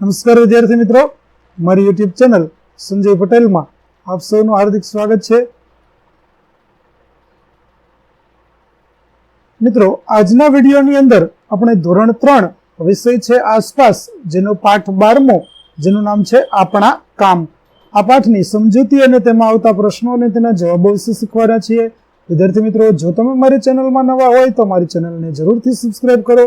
નમસ્કાર વિદ્યાર્થી મિત્રો. મારી યુટ્યુબ ચેનલ સંજય પટેલમાં આપ સૌનું હાર્દિક સ્વાગત છે. મિત્રો, આજના વિડીયોની અંદર આપણે ધોરણ ત્રણ વિષય છે આસપાસ, જેનો પાઠ બારમો, જેનું નામ છે આપણા કામ. આ પાઠની સમજૂતી અને તેમાં આવતા પ્રશ્નો અને તેના જવાબો વિશે શીખવાના છીએ. વિદ્યાર્થી મિત્રો, જો તમે મારી ચેનલમાં નવા હોય તો મારી ચેનલને જરૂરથી સબસ્ક્રાઈબ કરો.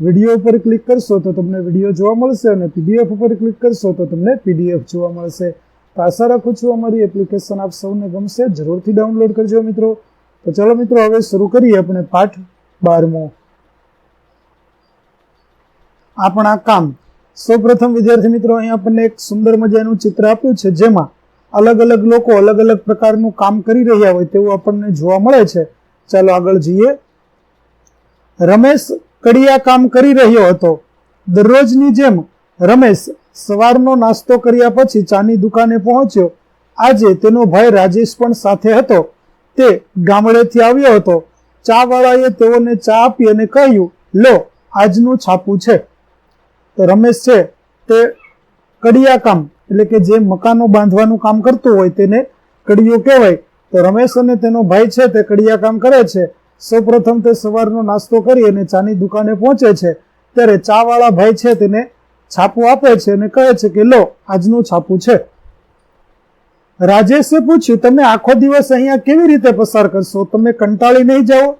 વીડિયો ઉપર ક્લિક કરશો તો તમને વીડિયો જોવા મળશે અને પીડીએફ ઉપર ક્લિક કરશો તો તમને પીડીએફ જોવા મળશે. તો આશા રાખું છું અમારી એપ્લિકેશન આપ સૌને ગમશે. જરૂરથી ડાઉનલોડ કરજો મિત્રો. તો ચાલો મિત્રો, હવે શરૂ કરીએ આપણે પાઠ બારમો. આપણા કામ. સૌપ્રથમ વિદ્યાર્થી મિત્રો, અહીં આપણને એક સુંદર મજાનું ચિત્ર આપ્યું છે, જેમાં અલગ અલગ લોકો અલગ અલગ પ્રકારનું કામ કરી રહ્યા હોય તેવું આપણને જોવા મળે છે. ચાલો આગળ જઈએ. રમેશ કડિયા કામ કરી રહ્યો હતો. દરરોજની જેમ રમેશ સવારનો નાસ્તો કર્યા પછી ચાની દુકાને પહોંચ્યો. આજે તેનો ભાઈ રાજેશ પણ સાથે હતો. તે ગામડેથી આવ્યો હતો. ચા વાળાએ તેઓને ચા આપી અને કહ્યું, લો, આજનું છાપું છે. તો રમેશ છે તે કડિયા કામ, એટલે કે જે મકાનો બાંધવાનું કામ કરતું હોય તેને કડિયો કહેવાય. તો રમેશ અને તેનો ભાઈ છે તે કડિયા કામ કરે છે. સૌપ્રથમ તે સવારનો નાસ્તો કરી અને ચાની દુકાને પહોંચે છે. ત્યારે ચાવાળા ભાઈ છે તેને છાપું આપે છે અને કહે છે કે, લો, આજનું છાપું છે. રાજેશે પૂછ્યું, તમે આખો દિવસ અહીંયા કેવી રીતે પસાર કરશો? તમે કંટાળી નહીં જાઓ?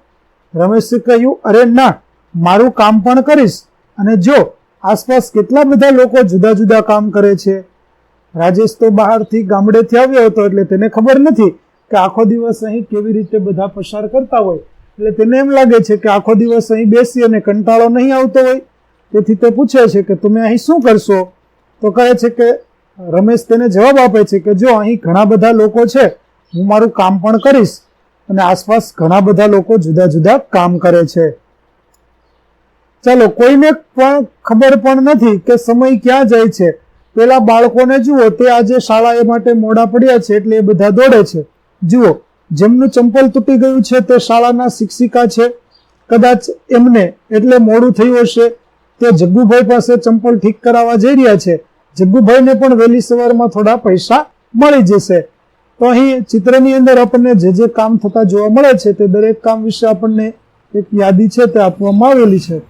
રમેશે કહ્યું, અરે ના, મારું કામ પણ કરીશ. અને જો, આસપાસ કેટલા બધા લોકો જુદા જુદા કામ કરે છે? રાજેશ તો બહારથી ગામડેથી આવ્યો હતો એટલે તેને ખબર નથી કે આખો દિવસ અહીં કેવી રીતે બધા પસાર કરતા હોય. એટલે તેને એમ લાગે છે કે આખો દિવસ અહીં બેસી અને કંટાળો નહીં આવતો હોય. તેથી તે પૂછે છે કે તમે અહીં શું કરશો? તો કહે છે કે, રમેશ તેને જવાબ આપે છે કે, જો અહીં ઘણા બધા લોકો છે, હું મારું કામ પણ કરીશ અને આસપાસ ઘણા બધા લોકો જુદા જુદા કામ કરે છે. ચાલો, કોઈને પણ ખબર પણ નથી કે સમય ક્યાં જાય છે. પેલા બાળકોને જુઓ, તે આજે શાળા એ માટે મોડા પડ્યા છે એટલે એ બધા દોડે છે. જુઓ જેમનું ચંપલ તૂટી ગયું છે, તે શાળાના શિક્ષિકા છે. કદાચ એમને એટલે મોડું થયું હશે, તે જગ્ગુભાઈ પાસે ચંપલ ઠીક કરાવવા જઈ રહ્યા છે. જગ્ગુભાઈને પણ વહેલી સવારમાં થોડા પૈસા મળી જશે. તો અહીં ચિત્રની અંદર આપણને જે જે કામ થતા જોવા મળે છે, તે દરેક કામ વિશે આપણને એક યાદી છે, તે આપવામાં આવેલી છે.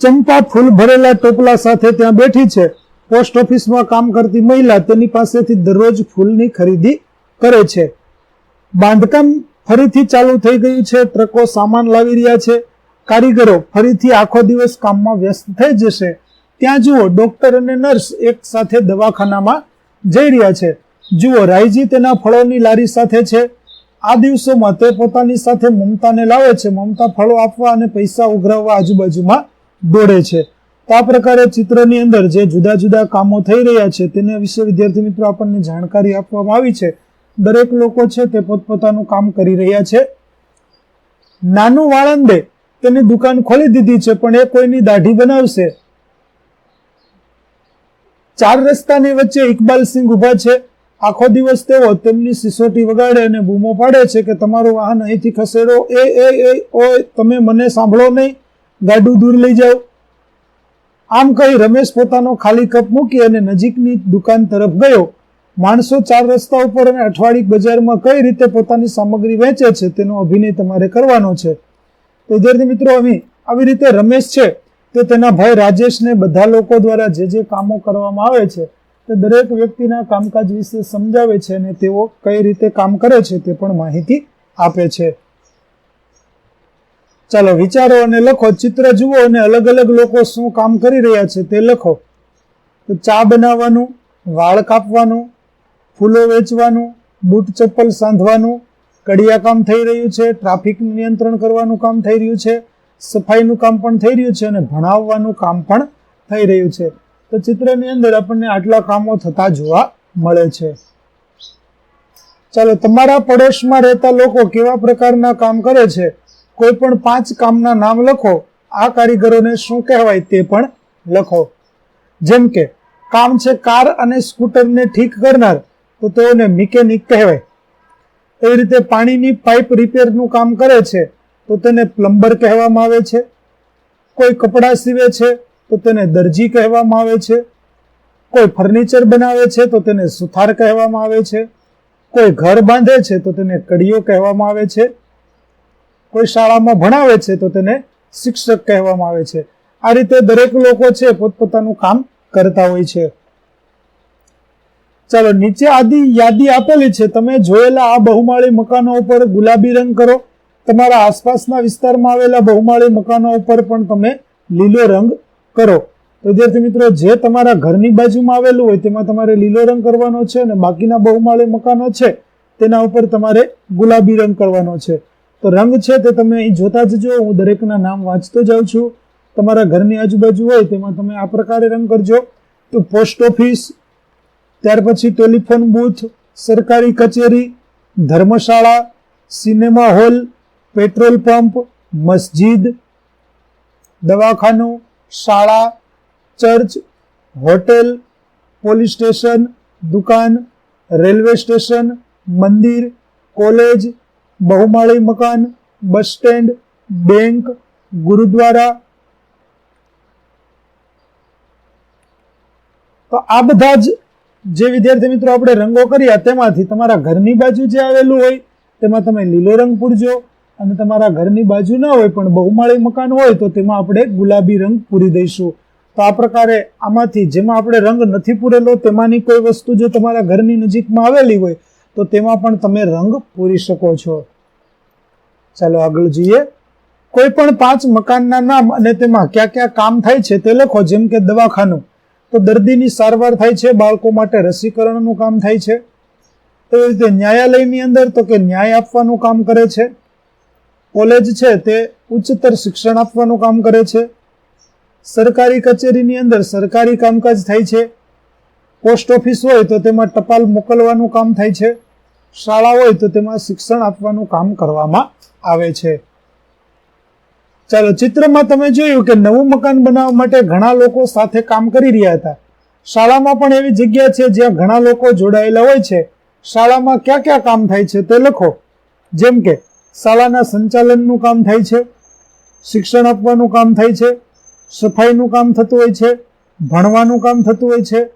ચંપા ફૂલ ભરેલા ટોપલા સાથે ત્યાં બેઠી છે. પોસ્ટ ઓફિસમાં કામ કરતી મહિલા તેની પાસેથી દરરોજ ફૂલની ખરીદી કરે છે. બાંધકામ ફરીથી ચાલુ થઈ ગયું છે. ટ્રકો સામાન લાવી રહ્યા છે. કારીગરો ફરીથી આખો દિવસ કામમાં વ્યસ્ત થઈ જશે. ત્યાં જુઓ, ડોક્ટર અને નર્સ એક સાથે દવાખાનામાં જઈ રહ્યા છે. જુઓ, રાયજી તેના ફળોની લારી સાથે છે. આ દિવસોમાં તે પોતાની સાથે મમતાને લાવે છે. મમતા ફળો આપવા અને પૈસા ઉઘરાવવા આજુબાજુમાં દોડે છે. તો આ પ્રકારે ચિત્રની અંદર જે જુદા જુદા કામો થઈ રહ્યા છે, તેના વિશે વિદ્યાર્થી મિત્રો આપણને જાણકારી આપવામાં આવી છે. દરેક લોકો છે તે પોતપોતાનું કામ કરી રહ્યા છે. નાનું વાળંદે તેની દુકાન ખોલી દીધી છે, પણ એ કોઈની દાઢી બનાવશે? ચાર રસ્તાની વચ્ચે ઇકબાલસિંહ ઊભા છે. આખો દિવસ તેઓ તેમની સિસોટી વગાડે અને બૂમો પાડે છે કે તમારું વાહન અહીંથી ખસેડો. એ એ એ, ઓય, તમે મને સાંભળો નહીં. ગાડું દૂર લઈ જાઓ. આમ કહી રમેશ પોતાનો ખાલી કપ મૂકી અને નજીકની દુકાન તરફ ગયો. માણસો ચાર રસ્તા ઉપર અને અઠવાડિક બજારમાં કઈ રીતે પોતાની સામગ્રી વેચે છે તેનો અભિનય તમારે કરવાનો છે. તો વિદ્યાર્થી મિત્રો અહીં આવી રીતે રમેશ છે, તે તેના ભાઈ રાજેશને બધા લોકો દ્વારા જે જે કામો કરવામાં આવે છે, તે દરેક વ્યક્તિના કામકાજ વિશે સમજાવે છે અને તેઓ કઈ રીતે કામ કરે છે તે પણ માહિતી આપે છે. ચાલો વિચારો અને લખો, ચિત્ર જુઓ અને અલગ અલગ લોકો શું કામ કરી રહ્યા છે તે લખો. તો ચા બનાવવાનું, વાળ કાપવાનું ફૂલો વેચવાનું, બૂટ ચપ્પલ સાંધવાનું, કડિયા કામ થઈ રહ્યું છે ટ્રાફિક નિયંત્રણ કરવાનું કામ થઈ રહ્યું છે, સફાઈનું કામ પણ થઈ રહ્યું છે અને ભણાવવાનું કામ પણ થઈ રહ્યું છે. તો ચિત્રની અંદર આપણને આટલા કામો થતા જોવા મળે છે. ચાલો, તમારા પડોશમાં રહેતા લોકો કેવા પ્રકારના કામ કરે છે? કોઈ પણ પાંચ કામના નામ લખો. આ કારીગરોને શું કહેવાય તે પણ લખો. જેમ કે, કામ છે કાર અને સ્કૂટરને ઠીક કરનાર. તો તેઓને મિકેનિક કહેવાય. એવી રીતે પાણીની પાઇપ રિપેરનું કામ કરે છે, તો તેને પ્લમ્બર કહેવામાં આવે છે. કોઈ કપડાં સીવે છે, તો તેને દરજી કહેવામાં આવે છે. કોઈ ફર્નિચર બનાવે છે, તો તેને સુથાર કહેવામાં આવે છે. કોઈ ઘર બાંધે છે, તો તેને કડીઓ કહેવામાં આવે છે. કોઈ શાળામાં ભણાવે છે, તો તેને શિક્ષક કહેવામાં આવે છે. આ રીતે દરેક લોકો છે, પોતપોતાનું કામ કરતા હોય છે. ચાલો, નીચે આદિ યાદી આપેલી છે. તમે જોયેલા આ બહુમાળી મકાનો ઉપર ગુલાબી રંગ કરો. તમારા આસપાસના વિસ્તારમાં આવેલા બહુમાળી મકાનો ઉપર પણ તમે લીલો રંગ કરો. વિદ્યાર્થી મિત્રો, જે તમારા ઘરની બાજુમાં આવેલું હોય, તેમાં તમારે લીલો રંગ કરવાનો છે અને બાકીના બહુમાળી મકાનો છે, તેના ઉપર તમારે ગુલાબી રંગ કરવાનો છે. તો રંગ છે તે તમે અહીં જોતા જજો હું દરેકના નામ વાંચતો જાઉં છું. તમારા ઘરની આજુબાજુ હોય, તેમાં તમે આ પ્રકારે રંગ કરજો. તો પોસ્ટ ઓફિસ ત્યાર પછી ટેલિફોન બૂથ, સરકારી કચેરી, ધર્મશાળા, સિનેમા હોલ, પેટ્રોલ પંપ, મસ્જિદ, દવાખાનું, શાળા, ચર્ચ, હોટેલ, પોલીસ સ્ટેશન, દુકાન, રેલવે સ્ટેશન, મંદિર, કોલેજ, બહુમાળી મકાન, બસ સ્ટેન્ડ, બેંક, ગુરુદ્વારા. તો આ બધા જ જે વિદ્યાર્થી મિત્રો આપણે રંગો કર્યા, તેમાંથી તમારા ઘરની બાજુ જે આવેલું હોય, તેમાં તમે લીલો રંગ પૂરજો. અને તમારા ઘરની બાજુ ના હોય પણ બહુમાળી મકાન હોય, તો તેમાં આપણે ગુલાબી રંગ પૂરી દઈશું. તો આ પ્રકારે આમાંથી જેમાં આપણે રંગ નથી પૂરેલો, તેમાંની કોઈ વસ્તુ જો તમારા ઘરની નજીકમાં આવેલી હોય, તો તેમાં પણ તમે રંગ પૂરી શકો છો. ચાલો આગળ જઈએ. કોઈ પણ પાંચ મકાનના નામ અને તેમાં ક્યાં ક્યાં કામ થાય છે તે લખો, જેમ કે દવાખાનું. તો દર્દીની સારવાર થાય છે, બાળકો માટે રસીકરણનું કામ થાય છે. એવી રીતે ન્યાયાલયની અંદર તો કે ન્યાય આપવાનું કામ કરે છે. કોલેજ છે તે ઉચ્ચતર શિક્ષણ આપવાનું કામ કરે છે. સરકારી કચેરીની અંદર સરકારી કામકાજ થાય છે. પોસ્ટ ઓફિસ હોય તો તેમાં ટપાલ મોકલવાનું કામ થાય છે. શાળા હોય તો તેમાં શિક્ષણ આપવાનું કામ કરવામાં આવે છે. ચાલો ચિત્રમાં તમે જોયું કે નવું મકાન બનાવવા માટે ઘણા લોકો સાથે કામ કરી રહ્યા હતા. શાળામાં પણ એવી જગ્યા છે જ્યાં ઘણા લોકો જોડાયેલા હોય છે. શાળામાં ક્યાં ક્યાં કામ થાય છે તે લખો. જેમ કે, શાળાના સંચાલનનું કામ થાય છે, શિક્ષણ આપવાનું કામ થાય છે, સફાઈનું કામ થતું હોય છે, ભણવાનું કામ થતું હોય છે,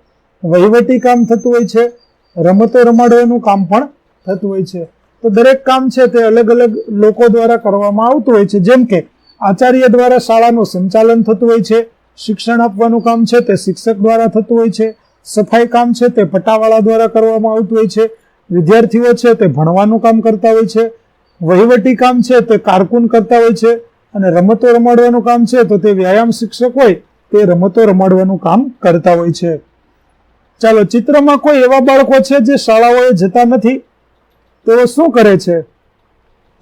વહીવટી કામ થતું હોય છે, રમતો રમાડવાનું કામ પણ થતું હોય છે. તો દરેક કામ છે તે અલગ અલગ લોકો દ્વારા કરવામાં આવતું હોય છે. જેમ કે આચાર્ય દ્વારા શાળાનું સંચાલન થતું હોય છે, શિક્ષણ આપવાનું કામ છે, તે શિક્ષક દ્વારા થતું હોય છે, સફાઈ કામ છે, તે પટાવાળા દ્વારા કરવામાં આવતું હોય છે, વિદ્યાર્થીઓ છે, તે ભણવાનું કામ કરતા હોય છે, વહીવટી કામ છે, તે કારકુન કરતા હોય છે, અને રમતો રમાડવાનું કામ છે, તો તે વ્યાયામ શિક્ષક હોય, તે રમતો રમાડવાનું કામ કરતા હોય છે. ચાલો, ચિત્રમાં કોઈ એવા બાળકો છે જે શાળાઓએ જતા નથી? તેઓ શું કરે છે?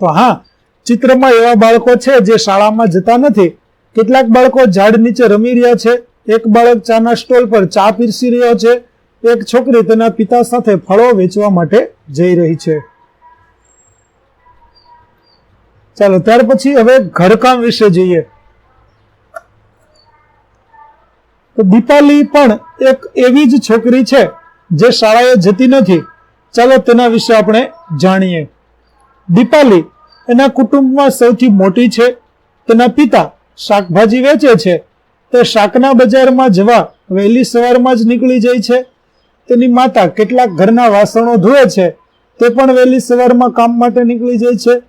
તો હા ચિત્રમાં એવા બાળકો છે જે શાળામાં જતા નથી. કેટલાક બાળકો ઝાડ નીચે રમી રહ્યા છે. એક બાળક ચાના સ્ટોલ પર ચા પીરસી રહ્યો છે. એક છોકરી તેના પિતા સાથે ફળો વેચવા માટે જઈ રહી છે. ચાલો, ત્યાર પછી હવે ઘરકામ વિશે જોઈએ. તો દીપાલી પણ એક એવી જ છોકરી છે જે શાળાએ જતી નથી. ચાલો તેના વિશે આપણે જાણીએ. દીપાલી એના કુટુંબમાં સૌથી મોટી છે. તેના પિતા શાકભાજી વેચે છે. તે શાકના બજારમાં જવા વહેલી સવારમાં જ નીકળી જાય છે. તેની માતા કેટલાક ઘરના વાસણો ધોવે છે. તે પણ વહેલી સવારમાં કામ માટે નીકળી જાય છે.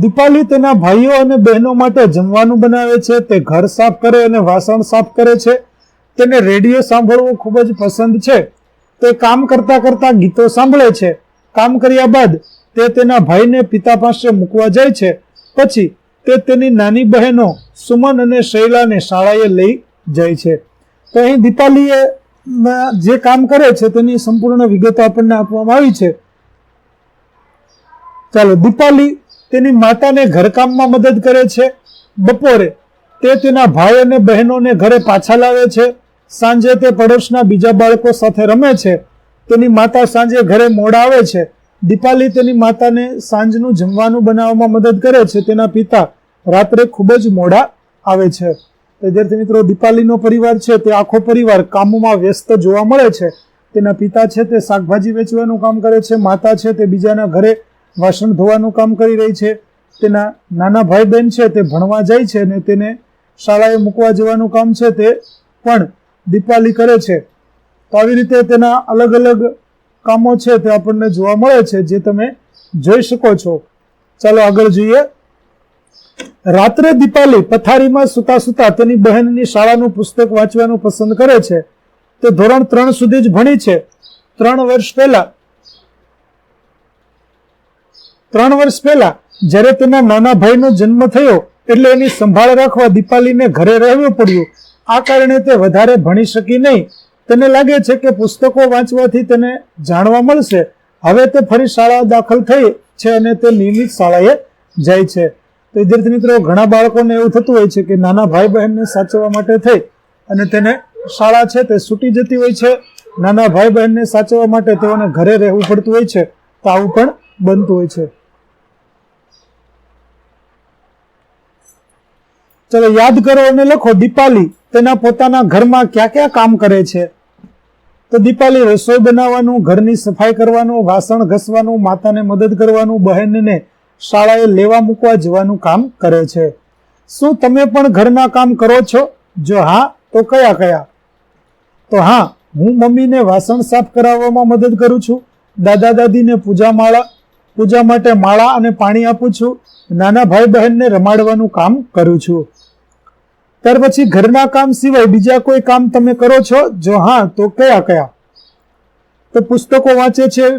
દીપાલી તેના ભાઈઓ અને બહેનો માટે જમવાનું બનાવે છે. તે ઘર સાફ કરે અને વાસણ સાફ કરે છે. તેને રેડિયો સાંભળવું ખૂબ જ પસંદ છે. તે કામ કરતા કરતા ગીતો સાંભળે છે. કામ કર્યા બાદ તે તેના ભાઈને પિતા પાસે મૂકવા જાય છે. પછી તે તેની નાની બહેનો સુમન અને શૈલાને શાળાએ લઈ જાય છે. તો અહીં દીપાલીએ જે કામ કરે છે તેની સંપૂર્ણ વિગતો આપણને આપવામાં આવી છે. ચાલો, દીપાલી તેની માતાને ઘરકામમાં મદદ કરે છે. બપોરે તે તેના ભાઈ અને બહેનોને ઘરે પાછા લાવે છે. સાંજે તે પડોશના બીજા બાળકો સાથે રમે છે. તેની માતા સાંજે ઘરે મોડા આવે છે. દીપાલી તેની માતાને સાંજનું જમવાનું બનાવવામાં મદદ કરે છે. તેના પિતા રાત્રે ખૂબ જ મોડા આવે છે. વિદ્યાર્થી મિત્રો, દીપાલીનો પરિવાર છે તે આખો પરિવાર કામમાં વ્યસ્ત જોવા મળે છે. તેના પિતા છે તે શાકભાજી વેચવાનું કામ કરે છે. માતા છે તે બીજાના ઘરે વાસણ ધોવાનું કામ કરી રહી છે. તેના નાના ભાઈ બહેન છે તે ભણવા જાય છે અને તેને શાળાએ મૂકવા જવાનું કામ છે તે પણ દીપાલી કરે છે. તો આવી રીતે તેના અલગ અલગ કામો છે તે આપણને જોવા મળે છે, જે તમે જોઈ શકો છો. ચાલો આગળ જોઈએ. રાત્રે દીપાલી પથારીમાં સુતા સુતા તેની બહેનની શાળાનું પુસ્તક વાંચવાનું પસંદ કરે છે. તે ધોરણ ત્રણ સુધી જ ભણી છે. ત્રણ વર્ષ પહેલા ત્રણ વર્ષ પહેલા, જ્યારે તેના નાના ભાઈનો જન્મ થયો, એટલે એની સંભાળ રાખવા દીપાલીને ઘરે રહેવું પડ્યું. આ કારણે તે વધારે ભણી શકી નહીં. તેને લાગે છે કે પુસ્તકો વાંચવાથી તેને જાણવા મળશે? હવે તે ફરી શાળા દાખલ થઈ છે અને તે નિયમિત શાળાએ જાય છે. તો વિદ્યાર્થી મિત્રો, ઘણા બાળકોને એવું થતું હોય છે કે નાના ભાઈ બહેનને સાચવવા માટે થઈ અને તેને શાળા છે તે છૂટી જતી હોય છે. નાના ભાઈ બહેનને સાચવવા માટે તેઓને ઘરે રહેવું પડતું હોય છે. તો આવું પણ બનતું હોય છે. ચલો યાદ કરો અને લખો, દીપાલી, તેના પોતાના ઘરમાં ક્યાં ક્યાં કામ કરે છે? તો દીપાલી રસોઈ બનાવવાનું, ઘરની સફાઈ કરવાનું, વાસણ ઘસવાનું, માતાને મદદ કરવાનું, બહેનને શાળાએ લેવા મૂકવા જવાનું કામ કરે છે. શું તમે પણ ઘરના કામ કરો છો? જો હા, તો કયા કયા? તો હા, હું મમ્મીને વાસણ સાફ કરાવવામાં મદદ કરું છું. દાદા દાદીને પૂજા માળા, પૂજા માટે માળા અને પાણી આપું છું. નાના ભાઈ બહેનને રમાડવાનું કામ કરું છું. ત્યાર પછી ઘરના કામ સિવાય બીજા કોઈ કામ તમે કરો છો? જો હા, તો કયા કયા? તો પુસ્તકો વાંચે છે.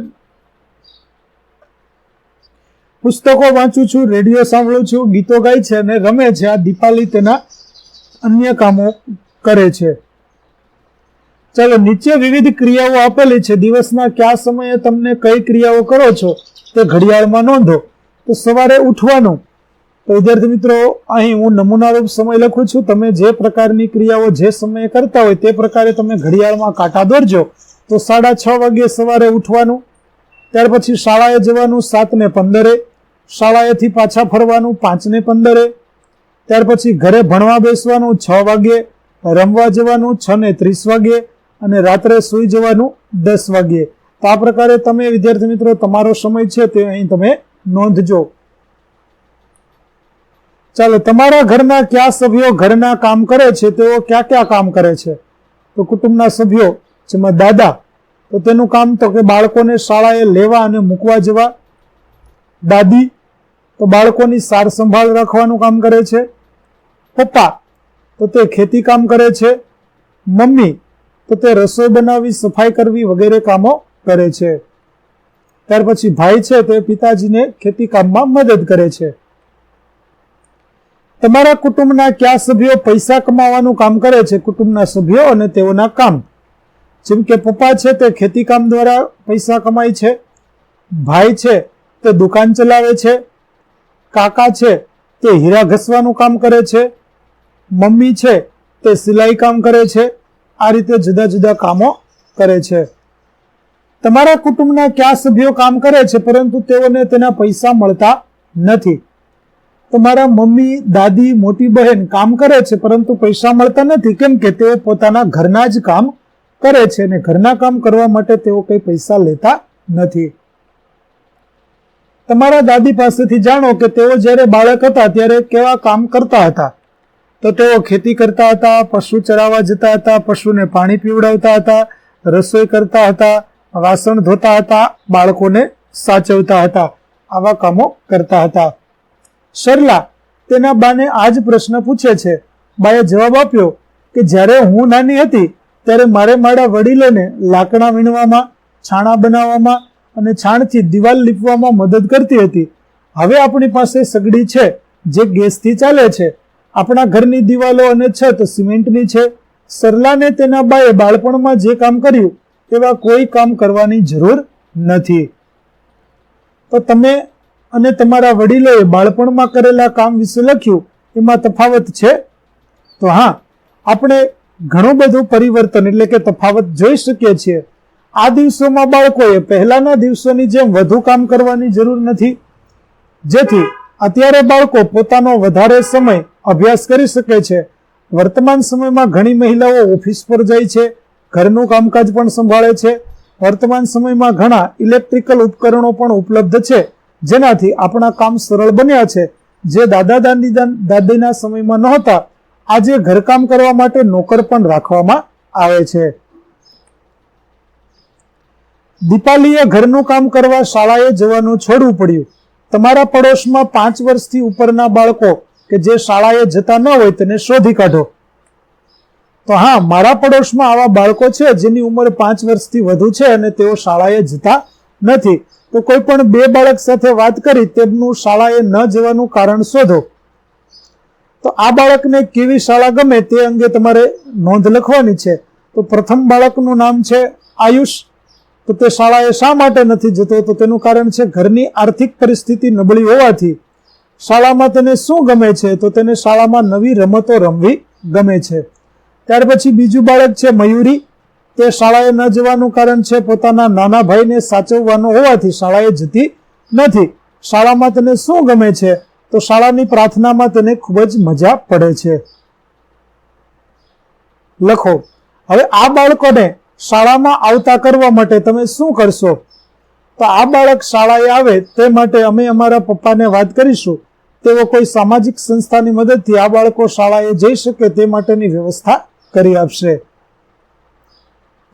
પુસ્તકો વાંચું છું, રેડિયો સાંભળું છું, ગીતો ગાય છે અને રમે છે. આ દીપાલી તેના અન્ય કામો કરે છે. ચાલો, નીચે વિવિધ ક્રિયાઓ આપેલી છે. દિવસના કયા સમયે તમને કઈ ક્રિયાઓ કરો છો? તે ઘડિયાળમાં નોંધો. તો સવારે ઉઠવાનું. તો વિદ્યાર્થી મિત્રો, અહીં હું નમૂનારૂપ સમય લખું છું. તમે જે પ્રકારની ક્રિયાઓ જે સમયે કરતા હોય તે પ્રકારે તમે ઘડિયાળમાં કાંટા દોરજો. તો સાડા છ વાગ્યે સવારે ઉઠવાનું, ત્યાર પછી શાળાએ જવાનું સાત ને પંદરે, શાળાએથી પાછા ફરવાનું પાંચ ને પંદરે, ત્યાર પછી ઘરે ભણવા બેસવાનું છ વાગ્યે રમવા જવાનું છ ને ત્રીસ વાગ્યે અને રાત્રે સૂઈ જવાનું દસ વાગ્યે તો આ પ્રકારે તમે વિદ્યાર્થી મિત્રો, તમારો સમય છે તે અહીં તમે નોંધજો. ચાલો, તમારા ઘરના કયા સભ્યો ઘરના કામ કરે છે? તેઓ ક્યાં ક્યાં કામ કરે છે? તો કુટુંબના સભ્યો, જેમાં દાદા, તો તેનું કામ તો કે બાળકોને શાળાએ લેવા અને મૂકવા જવા. દાદી, તો બાળકોની સાર સંભાળ રાખવાનું કામ કરે છે. પપ્પા, તો તે ખેતી કામ કરે છે. મમ્મી, તો તે રસોઈ બનાવી, સફાઈ કરવી વગેરે કામો કરે છે. ત્યાર પછી ભાઈ છે, તે પિતાજીને ખેતી કામમાં મદદ કરે છે. તમારા કુટુંબના કયા સભ્યો પૈસા કમાવાનું કામ કરે છે? કુટુંબના સભ્યો અને તેઓના કામ. જેમ કે પપ્પા છે તે ખેતી કામ દ્વારા પૈસા કમાય છે, ભાઈ છે તે દુકાન ચલાવે છે, કાકા છે તે હીરા ઘસવાનું કામ કરે છે, મમ્મી છે તે સિલાઈ કામ કરે છે, આ રીતે જુદા જુદા કામો કરે છે. તમારા કુટુંબના કયા સભ્યો કામ કરે છે? પરંતુ તેઓને તેના પૈસા મળતા નથી. તમારા મમ્મી, દાદી, મોટી બહેન કામ કરે છે, પરંતુ પૈસા મળતા નથી. કેમ કે તે પોતાના ઘરના જ કામ કરે છે અને ઘરના કામ કરવા માટે તેઓ કંઈ પૈસા લેતા નથી. તમારા દાદી પાસેથી જાણો કે તેઓ જ્યારે બાળક હતા, ત્યારે કેવા કામ કરતા હતા? તો તેઓ ખેતી કરતા હતા, પશુ ચરાવવા જતા હતા, પશુને પાણી પીવડાવતા હતા, રસોઈ કરતા હતા, વાસણ ધોતા હતા, બાળકોને સાચવતા હતા, આવા કામો કરતા હતા. સરલા તેના બાને આ જ પ્રશ્ન પૂછે છે. બાએ જવાબ આપ્યો કે જ્યારે હું નાની હતી ત્યારે મારે મારા વડીલોને લાકડા વીણવામાં, છાણા બનાવવામાં અને છાણથી દિવાલ લીપવામાં મદદ કરતી હતી. હવે આપણી પાસે સગડી છે જે ગેસથી ચાલે છે. આપણા ઘરની દિવાલો અને છત સિમેન્ટની છે. સરલાને તેના બાએ બાળપણમાં જે કામ કર્યું એવા કોઈ કામ કરવાની જરૂર નથી. તો તમે અને તમારા વડીલોએ બાળપણમાં કરેલા કામ વિશે લખ્યું, એમાં તફાવત છે? તો હા, આપણે ઘણું બધું પરિવર્તન એટલે કે તફાવત જોઈ શકીએ છીએ. આ દિવસોમાં બાળકોએ પહેલાના દિવસોની જેમ વધુ કામ કરવાની જરૂર નથી. જેથી અત્યારે બાળકો પોતાનો વધારે સમય અભ્યાસ કરી શકે છે. વર્તમાન સમયમાં ઘણી મહિલાઓ ઓફિસ પર જાય છે, ઘરનું કામકાજ પણ સંભાળે છે. વર્તમાન સમયમાં ઘણા ઇલેક્ટ્રિકલ ઉપકરણો પણ ઉપલબ્ધ છે. જેનાથી આપણા કામ સરળ બન્યા છે. જે દાદા દાદી દાદીના સમયમાં નહોતા, આજે ઘરકામ કરવા માટે નોકર પણ રાખવામાં આવે છે. દીપાલીએ ઘરનું કામ કરવા શાળાએ જવાનું છોડવું પડ્યું. તમારા પડોશમાં પાંચ વર્ષથી ઉપરના બાળકો કે જે શાળાએ જતા ન હોય તેને શોધી કાઢો. તો હા, મારા પડોશમાં આવા બાળકો છે જેની ઉંમર પાંચ વર્ષથી વધુ છે અને તેઓ શાળાએ જતા નથી. તો કોઈ પણ બે બાળક સાથે વાત કરી તેમનું શાળાએ ન જવાનું કારણ શોધો. તો આ બાળકને કેવી શાળા ગમે તે અંગે તમારે નોંધ લખવાની છે. તો પ્રથમ બાળકનું નામ છે આયુષ. તો તે શાળાએ શા માટે નથી જતો? તો તેનું કારણ છે ઘરની આર્થિક પરિસ્થિતિ નબળી હોવાથી. શાળામાં તેને શું ગમે છે? તો તેને શાળામાં નવી રમતો રમવી ગમે છે. ત્યાર પછી બીજું બાળક છે મયુરી. તે શાળાએ ન જવાનું કારણ છે પોતાના નાના ભાઈને સાચવવાનો હોવાથી શાળાએ જતી નથી. શાળામાં તેને શું ગમે છે? તો શાળાની પ્રાર્થનામાં તેને ખૂબ જ મજા પડે છે. લખો, હવે આ બાળકોને શાળામાં આવતા કરવા માટે તમે શું કરશો? તો આ બાળક શાળાએ આવે તે માટે અમે અમારા પપ્પાને વાત કરીશું. તેઓ કોઈ સામાજિક સંસ્થાની મદદથી આ બાળકો શાળાએ જઈ શકે તે માટેની વ્યવસ્થા કરી આપશે.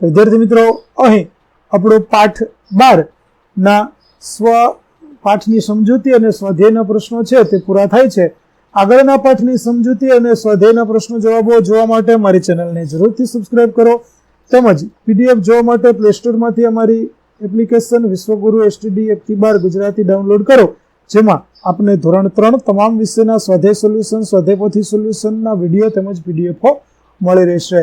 વિદ્યાર્થી મિત્રો, અહીં આપણો પાઠ બાર ના સ્વ પાઠની સમજૂતી અને સ્વાધ્યાયના પ્રશ્નો છે તે પૂરા થાય છે. આગળના પાઠની સમજૂતી અને સ્વાધ્યાયના પ્રશ્નો જવાબો જોવા માટે મારી ચેનલને જરૂરથી સબસ્ક્રાઇબ કરો. તેમજ પીડીએફ જોવા માટે પ્લે સ્ટોરમાંથી અમારી એપ્લિકેશન વિશ્વગુરુ એસટીડી એકથી બાર ગુજરાતી ડાઉનલોડ કરો. જેમાં આપને ધોરણ ત્રણ તમામ વિષયના સ્વાધ્યાય સોલ્યુશન સ્વાધ્યાયપોથી સોલ્યુશનના વીડિયો તેમજ પીડીએફો મળી રહેશે.